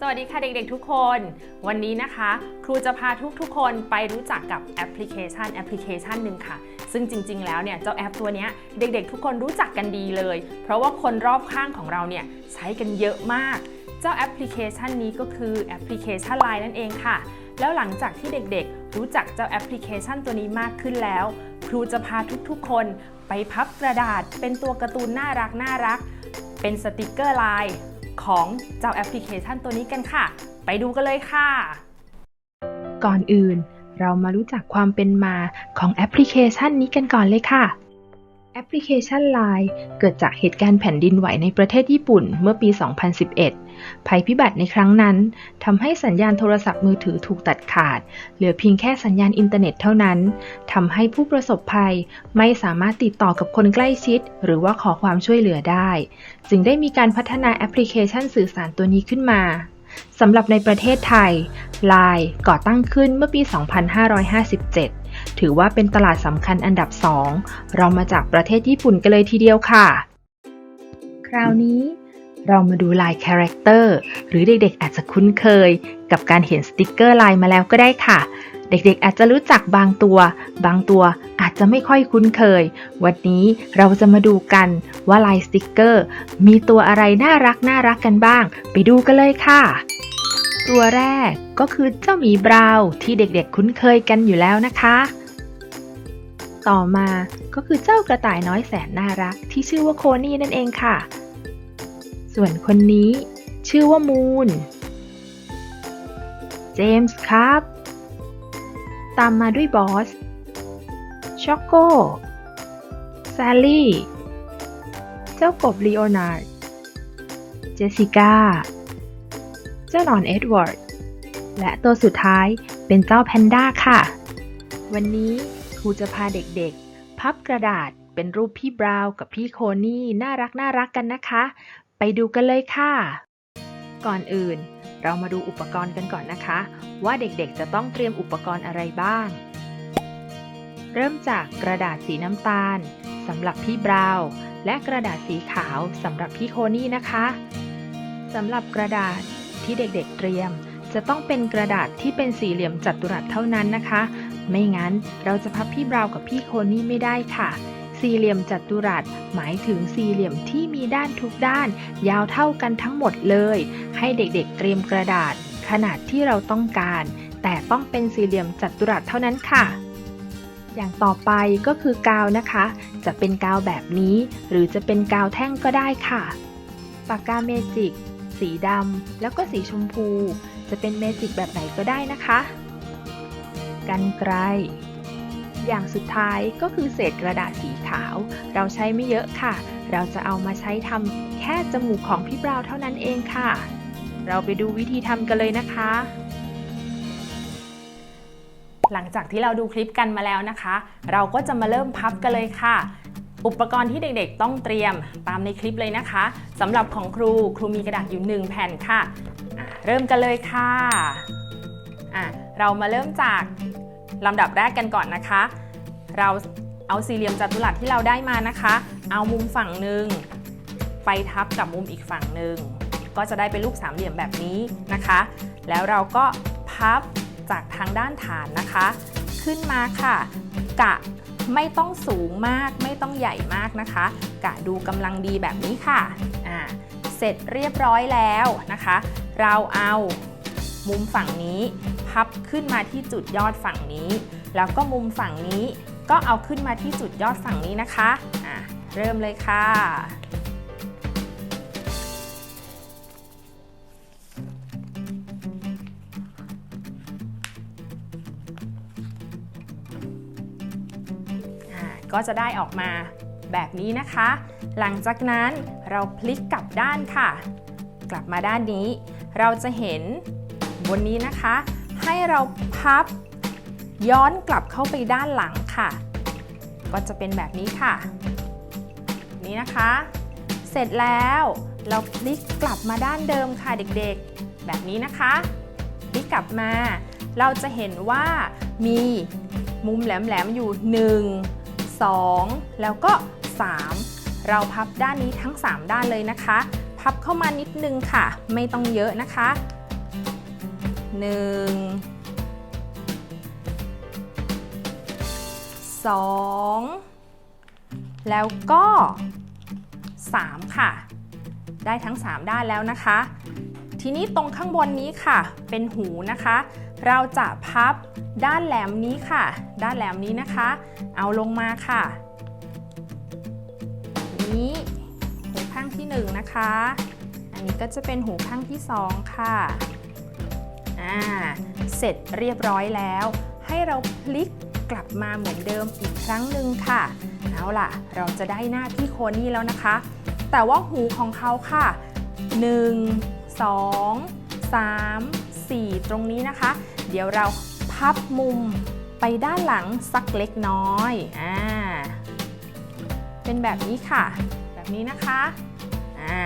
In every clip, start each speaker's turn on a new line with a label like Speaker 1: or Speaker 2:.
Speaker 1: สวัสดีค่ะเด็กๆทุกคน วันนี้นะคะ ครูจะพาทุกๆคนไปรู้จักกับแอปพลิเคชันแอปพลิเคชันหนึ่งค่ะ ซึ่งจริง ๆ แล้วเนี่ยเจ้าแอปตัวนี้เด็กๆ ทุกคนรู้จักกันดีเลย เพราะว่าคนรอบข้างของเราเนี่ยใช้กันเยอะมาก เจ้าแอปพลิเคชันนี้ก็คือแอปพลิเคชัน Line นั่นเองค่ะ แล้วหลังจากที่เด็กๆ รู้จักเจ้าแอปพลิเคชันตัวนี้มากขึ้นแล้ว ครูจะพาทุกๆ คนไปพับกระดาษ เป็นตัวการ์ตูนน่ารักน่ารัก เป็นสติกเกอร์ลาย ของเจ้าแอปพลิเคชันตัวนี้กันค่ะ ไปดูกันเลยค่ะ
Speaker 2: ก่อนอื่น เรามารู้จักความเป็นมาของแอปพลิเคชันนี้กันก่อนเลยค่ะแอปพลิเคชัน Line เกิดจากเหตุการณ์แผ่นดินไหวในประเทศญี่ปุ่นเมื่อปี 2011 ภัยพิบัติในครั้งนั้นทำให้สัญญาณโทรศัพท์มือถือถูกตัดขาด เหลือเพียงแค่สัญญาณอินเทอร์เน็ตเท่านั้นทำให้ผู้ประสบภัยไม่สามารถติดต่อกับคนใกล้ชิด หรือว่าขอความช่วยเหลือได้ จึงได้มีการพัฒนาแอปพลิเคชันสื่อสารตัวนี้ขึ้นมาสำหรับในประเทศไทย Line ก่อตั้งขึ้นเมื่อปี 2557 ถือว่าเป็นตลาดสำคัญอันดับ 2 เรามาจากประเทศญี่ปุ่นกันเลยทีเดียวค่ะ คราวนี้ เรามาดูลายคาแรคเตอร์หรือเด็กๆอาจจะคุ้นเคย กับการเห็นสติกเกอร์ลายมาแล้วก็ได้ค่ะ เด็กๆอาจจะรู้จักบางตัว บางตัวอาจจะไม่ค่อยคุ้นเคย วันนี้เราจะมาดูกันว่าลายสติกเกอร์ มีตัวอะไรน่ารักน่ารักกันบ้าง ไปดูกันเลยค่ะ ตัวแรกก็คือเจ้าหมีบราว์ที่เด็กๆคุ้นเคยกันอยู่แล้วนะคะ ต่อมาก็คือเจ้ากระต่ายน้อยแสนน่ารักที่ชื่อว่าโคนี่นั่นเองค่ะ ส่วนคนนี้ ชื่อว่ามูน เจมส์ครับ ตามมาด้วยบอส ช็อกโกแซลลี่ เจ้ากบลีโอนาร์ด เจสสิก้า เจ้าหนอนเอ็ดเวิร์ด และตัวสุดท้ายเป็นเจ้าแพนด้าค่ะ วันนี้ครูจะพาเด็กๆ พับกระดาษเป็นรูปพี่บราวกับพี่โคนี่น่ารักน่ารักกันนะคะ ไปดูกันเลยค่ะ ก่อนอื่น เรามาดูอุปกรณ์กันก่อนนะคะ ว่าเด็กๆจะต้องเตรียมอุปกรณ์อะไรบ้าง เริ่มจากกระดาษสีน้ำตาลสำหรับพี่บราวและกระดาษสีขาวสำหรับพี่โคนี่นะคะสำหรับกระดาษที่เด็กๆเตรียม จะต้องเป็นกระดาษที่เป็นสี่เหลี่ยมจัตุรัสเท่านั้นนะคะ ไม่งั้นเราจะพับพี่บราวกับพี่โคนี่ไม่ได้ค่ะ สี่เหลี่ยมจัตุรัส หมายถึงสี่เหลี่ยมที่มีด้านทุกด้าน ยาวเท่ากันทั้งหมดเลย ให้เด็กๆเตรียมกระดาษ ขนาดที่เราต้องการ แต่ต้องเป็นสี่เหลี่ยมจัตุรัสเท่านั้นค่ะ อย่างต่อไปก็คือกาวนะคะ จะเป็นกาวแบบนี้ หรือจะเป็นกาวแท่งก็ได้ค่ะ ปากกาเมจิก สีดำแล้วก็สีชมพู จะเป็นเมจิกแบบไหนก็ได้นะคะ กันไกล อย่างสุดท้ายก็คือเศษกระดาษสีขาว เราใช้ไม่เยอะค่ะ เราจะเอามาใช้ทำแค่จมูกของพี่บราวเท่านั้นเองค่ะ เราไปดูวิธีทำกันเลยนะคะ
Speaker 1: หลังจากที่เราดูคลิปกันมาแล้วนะคะ เราก็จะมาเริ่มพับกันเลยค่ะอุปกรณ์ที่เด็กๆ ต้องเตรียมตามในคลิปเลยนะคะสำหรับของครูครูมีกระดาษอยู่ 1 แผ่นค่ะ เริ่มกันเลยค่ะอะเรามาเริ่มจาก ลำดับแรกกันก่อนนะคะ เราเอาสี่เหลี่ยมจัตุรัสที่เราได้มานะคะ เอามุมฝั่งหนึ่งไปทับกับมุมอีกฝั่งหนึ่งก็จะได้เป็นรูปสามเหลี่ยมแบบนี้นะคะ แล้วเราก็พับจากทางด้านฐานนะคะ ขึ้นมาค่ะ กะไม่ต้องสูงมากไม่ต้องใหญ่มากนะคะ กะดูกำลังดีแบบนี้ค่ะอ่าเสร็จเรียบร้อยแล้วนะคะ เราเอามุมฝั่งนี้ พับขึ้นมาที่จุดยอดฝั่งนี้ แล้วก็มุมฝั่งนี้ก็เอาขึ้นมาที่จุดยอดฝั่งนี้นะคะอ่าเริ่มเลยค่ะก็จะได้ออกมาแบบนี้นะคะ หลังจากนั้นเราพลิกกลับด้านค่ะ กลับมาด้านนี้ เราจะเห็นบนนี้นะคะ ให้เราพับย้อนกลับเข้าไปด้านหลังค่ะ ก็จะเป็นแบบนี้ค่ะ นี่นะคะ เสร็จแล้วเราพลิกกลับมาด้านเดิมค่ะเด็กๆ แบบนี้นะคะพลิกกลับมา เราจะเห็นว่ามีมุมแหลมๆอยู่ 1 2 แล้วก็ 3 เราพับด้านนี้ทั้ง 3 ด้านเลยนะคะ พับเข้ามานิดนึงค่ะ ไม่ต้องเยอะนะคะ
Speaker 2: หนึ่งสองแล้วก็ 3 ค่ะ ได้ทั้ง 3 ด้านแล้วนะคะ ทีนี้ตรงข้างบนนี้ค่ะ เป็นหูนะคะ เราจะพับด้านแหลมนี้ค่ะ ด้านแหลมนี้นะคะ เอาลงมาค่ะ นี้หูข้างที่ 1 นะคะ อันนี้ก็จะเป็นหูข้างที่ 2 ค่ะ อ่าเสร็จเรียบร้อยแล้ว ให้เราพลิกกลับมาเหมือนเดิมอีกครั้งหนึ่งค่ะ เอาล่ะ เราจะได้หน้าพี่โคนี่แล้วนะคะ แต่ว่าหูของเขาค่ะ 1 2 3 4 ตรงนี้นะคะ เดี๋ยวเราพับมุมไปด้านหลังสักเล็กน้อยอ่าเป็นแบบนี้ค่ะ แบบนี้นะคะอ่า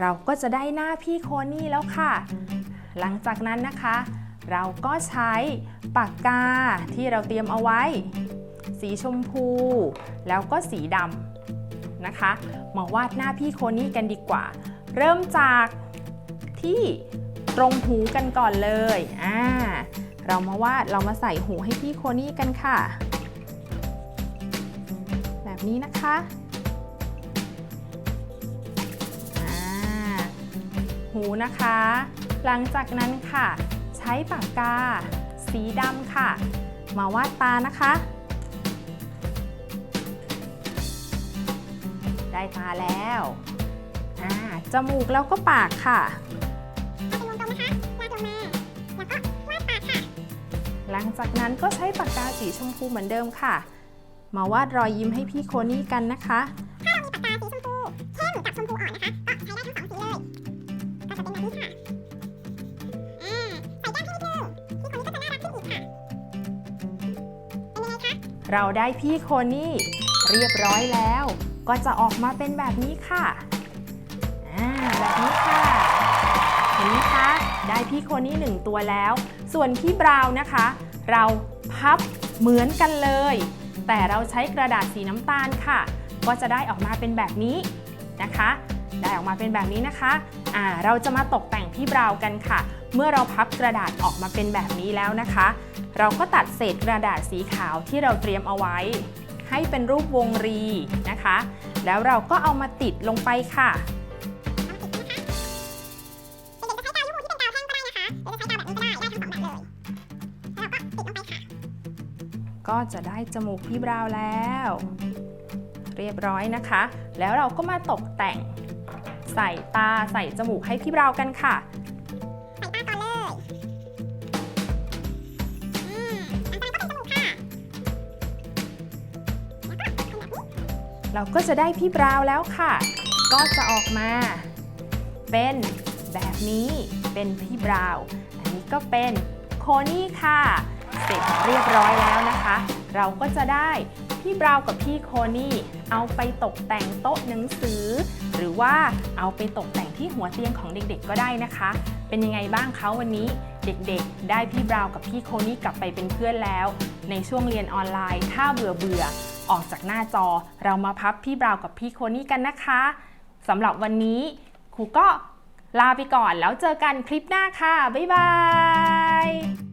Speaker 2: เราก็จะได้หน้าพี่โคนี่แล้วค่ะ หลังจากนั้นนะคะ เราก็ใช้ปากกาที่เราเตรียมเอาไว้ สีชมพู แล้วก็สีดำนะคะ มาวาดหน้าพี่โคนี่กันดีกว่า เริ่มจากที่ตรงหูกันก่อนเลยอ่าเรามาวาดเรามาใส่หูให้พี่โคนี่กันค่ะ แบบนี้นะคะ หูนะคะ หลังจากนั้นค่ะ ใช้ปากกา สีดำค่ะ มาวาดตานะคะ ได้ตาแล้วอ่าจมูกแล้วก็ปากค่ะหลังจากนั้นก็ใช้ปากกาสีชมพูเหมือนเดิมค่ะ มาวาดรอยยิ้มให้พี่โคนี่กันนะคะ
Speaker 3: เราได้พี่
Speaker 2: โคนี่เรียบร้อยแล้ว ก็จะออกมาเป็นแบบนี้ค่ะแบบนี้ค่ะ เห็นไหมคะ ได้พี่โคนี่หนึ่งตัวแล้ว ส่วนพี่บราวนะคะ เราพับเหมือนกันเลย แต่เราใช้กระดาษสีน้ำตาลค่ะ ก็จะได้ออกมาเป็นแบบนี้นะคะ ได้ออกมาเป็นแบบนี้นะคะอ่าเราจะมาตกแต่งพี่บราวกันค่ะ เมื่อเราพับกระดาษออกมาเป็นแบบนี้แล้วนะคะ เราก็ตัดเศษกระดาษสีขาวที่เราเตรียมเอาไว้ ให้เป็นรูปวงรีนะคะ แล้วเราก็เอามาติดลงไปค่ะ
Speaker 3: ก็จะได้จ
Speaker 2: มูกพี่บราวน์แล้ว เรียบร้อยนะคะ แล้วเราก็มาตกแต่ง ใส่ตาใส่จมูกให้พี่บราวน์กันค่ะ
Speaker 3: เรา
Speaker 2: ก็จะได้พี่บราว์แล้วค่ะ ก็จะออกมา เป็นแบบนี้เป็นพี่บราว์อันนี้ก็เป็นโคนี่ค่ะ เสร็จเรียบร้อยแล้วนะคะ เราก็จะได้พี่บราวกับพี่โคนี่เอาไปตกแต่งโต๊ะหนังสือ หรือว่าเอาไปตกแต่งที่หัวเตียงของเด็กๆ ก็ได้นะคะ เป็นยังไงบ้างคะวันนี้เด็กๆ ได้พี่บราวกับพี่โคนี่กลับไปเป็นเพื่อนแล้ว ในช่วงเรียนออนไลน์ ถ้าเบื่อเบื่อ ออกจากหน้าจอ เรามาพับพี่บราวกับพี่โคนี่กันนะคะสำหรับวันนี้ครูก็ลาไปก่อนแล้วเจอกันคลิปหน้าค่ะ บ๊ายบาย